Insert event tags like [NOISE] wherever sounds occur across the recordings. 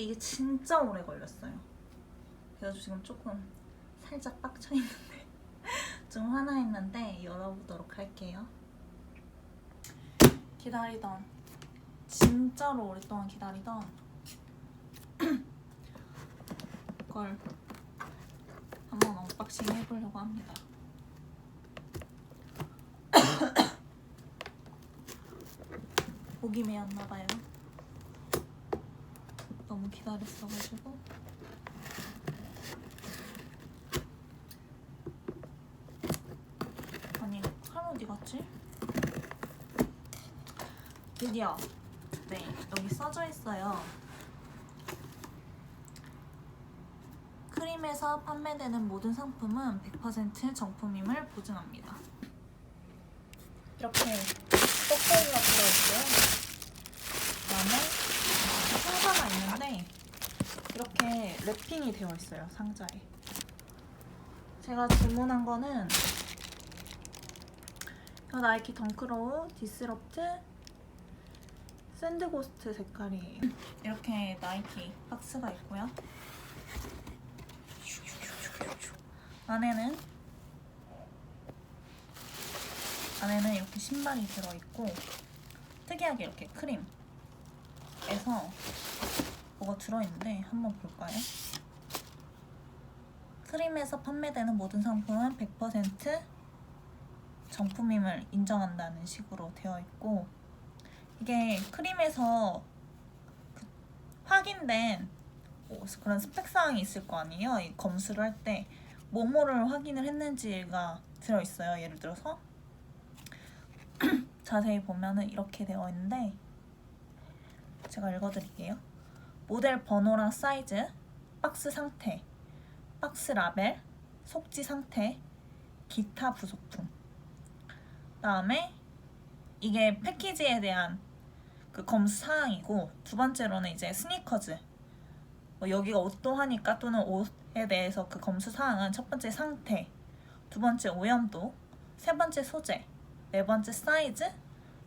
근데 이게 진짜 오래 걸렸어요. 그래가지고 지금 조금 살짝 빡쳐 있는데 [LAUGHS] 좀 화나 있는데 열어보도록 할게요. 기다리던 진짜로 오랫동안 기다리던 [CLEARS THROAT] 걸 한번 언박싱 해보려고 합니다. [CLEARS THROAT] 목이 메었나봐요. 너무 기다렸어가지고. 아니, 칼 어디 갔지? 드디어. 네, 여기 써져 있어요. 크림에서 판매되는 모든 상품은 100% 정품임을 보증합니다. 이렇게 떡볶이가 들어있고요. 그다음에 상자가 있는데 이렇게 랩핑이 되어 있어요 상자에. 제가 주문한 거는 이 나이키 덩크로우 디스럽트 샌드고스트 색깔이에요. 이렇게 나이키 박스가 있고요. 안에는 안에는 이렇게 신발이 들어있고 특이하게 이렇게 크림에서 뭐가 들어있는데 한번 볼까요? 크림에서 판매되는 모든 상품은 100% 정품임을 인정한다는 식으로 되어 있고 이게 크림에서 그 확인된 뭐 그런 스펙 사항이 있을 거 아니에요? 이 검수를 할 때 뭐뭐를 확인을 했는지가 들어 있어요. 예를 들어서 [CLEARS THROAT] 자세히 보면은 이렇게 되어 있는데 제가 읽어드릴게요. 모델 번호랑 사이즈, 박스 상태, 박스 라벨, 속지 상태, 기타 부속품. 다음에 이게 패키지에 대한 그 검수 사항이고 두 번째로는 이제 스니커즈. 뭐 여기가 옷도하니까 또는 옷에 대해서 그 검수 사항은 첫 번째 상태, 두 번째 오염도, 세 번째 소재, 네 번째 사이즈,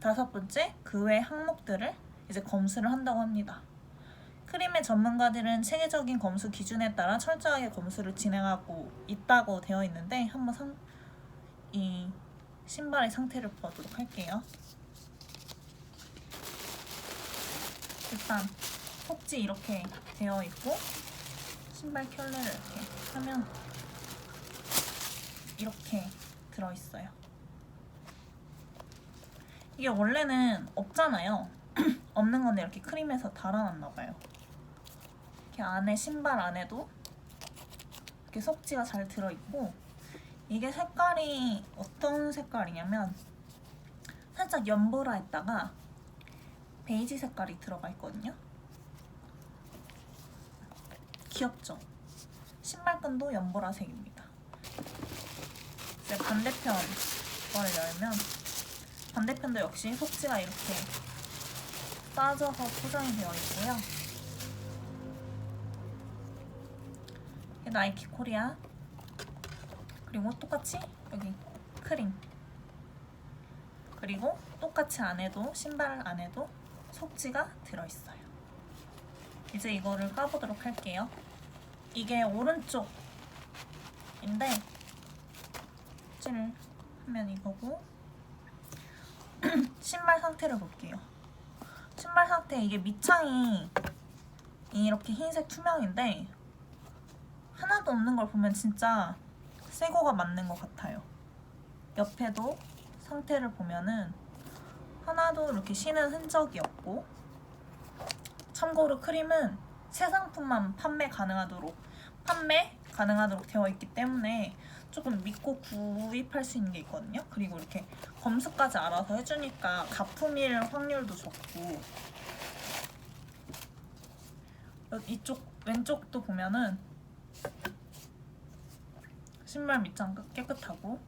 다섯 번째 그 외 항목들을 이제 검수를 한다고 합니다. 크림의 전문가들은 체계적인 검수 기준에 따라 철저하게 검수를 진행하고 있다고 되어 있는데 한번 상, 이 신발의 상태를 보도록 할게요. 일단 속지 이렇게 되어 있고 신발 켤레를 이렇게 하면 이렇게 들어 있어요. 이게 원래는 없잖아요. [CLEARS THROAT] 없는 건데 이렇게 크림에서 달아놨나 봐요. 이렇게 안에 신발 안에도 이렇게 속지가 잘 들어 있고 이게 색깔이 어떤 색깔이냐면 살짝 연보라 했다가 베이지 색깔이 들어가 있거든요. 귀엽죠? 신발끈도 연보라색입니다. 이제 반대편 거를 열면 반대편도 역시 속지가 이렇게 빠져서 포장이 되어 있고요. 나이키 코리아 그리고 똑같이 여기 크림 그리고 똑같이 안에도 신발 안에도 속지가 들어있어요. 이제 이거를 까보도록 할게요. 이게 오른쪽인데 속지를 하면 이거고 [CLEARS THROAT] 신발 상태를 볼게요. 신발 상태 이게 밑창이 이렇게 흰색 투명인데 하나도 없는 걸 보면 진짜 새 거가 맞는 것 같아요. 옆에도 상태를 보면은 하나도 이렇게 신은 흔적이 없고 참고로 크림은 새 상품만 판매 가능하도록 판매 가능하도록 되어 있기 때문에 조금 믿고 구입할 수 있는 게 있거든요. 그리고 이렇게 검수까지 알아서 해주니까 가품일 확률도 적고 이쪽 왼쪽도 보면은 신발 밑장 깨끗하고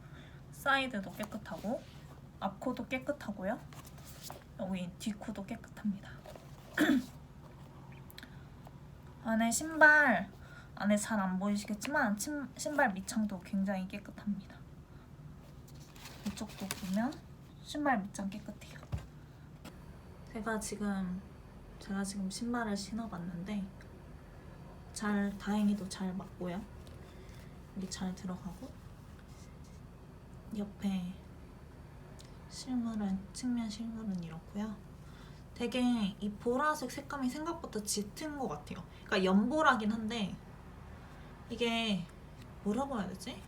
사이드도 깨끗하고 앞코도 깨끗하고요. 여기 뒷코도 깨끗합니다. [CLEARS THROAT] 안에 신발 안에 잘 안 보이시겠지만 침, 신발 밑창도 굉장히 깨끗합니다. 이쪽도 보면 신발 밑창 깨끗해요. 제가 지금 제가 지금 신발을 신어봤는데 잘 다행히도 잘 맞고요. 여기 잘 들어가고 옆에 실물은 측면 실물은 이렇고요. 되게 이 보라색 색감이 생각보다 짙은 것 같아요. 그러니까 연보라긴 한데 이게 뭐라고 해야 되지?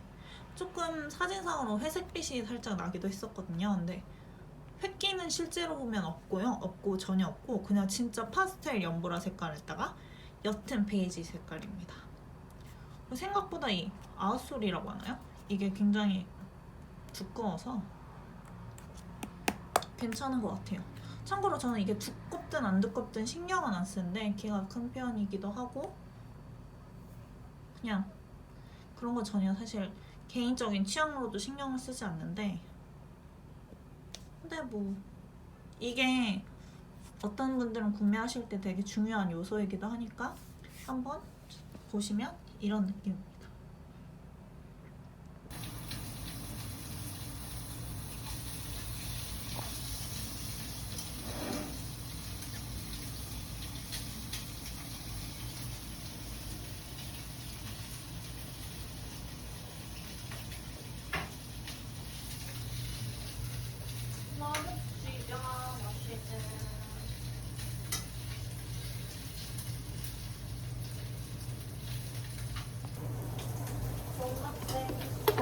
조금 사진상으로 회색빛이 살짝 나기도 했었거든요. 근데 획기는 실제로 보면 없고요. 없고 전혀 없고 그냥 진짜 파스텔 연보라 색깔에다가 옅은 베이지 색깔입니다. 생각보다 이 아웃솔이라고 하나요? 이게 굉장히 두꺼워서 괜찮은 것 같아요. 참고로 저는 이게 두껍든 안 두껍든 신경은 안 쓰는데 키가 큰 편이기도 하고 그냥 그런 거 전혀 사실 개인적인 취향으로도 신경을 쓰지 않는데 근데 뭐 이게 어떤 분들은 구매하실 때 되게 중요한 요소이기도 하니까 한번 보시면 이런 느낌입니다.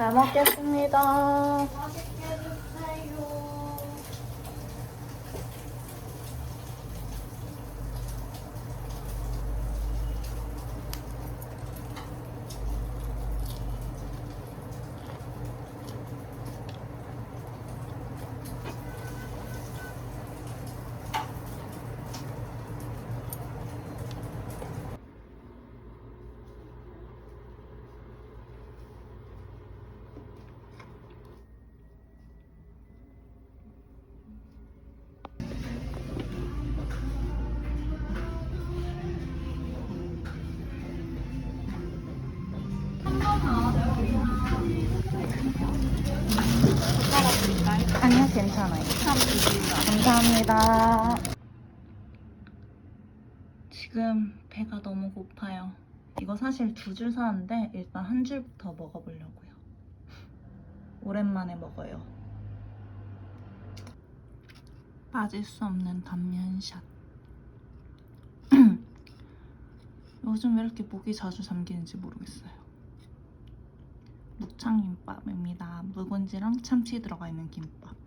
잘 먹겠습니다. 아니요, 괜찮아요. 감사합니다. 지금 배가 너무 고파요. 이거 사실 두 줄 사는데 일단 한 줄부터 먹어보려고요. 오랜만에 먹어요. 빠질 수 없는 단면샷. [CLEARS THROAT] 요즘 왜 이렇게 목이 자주 잠기는지 모르겠어요. 묵창김밥입니다. 묵은지랑 참치 들어가 있는 김밥.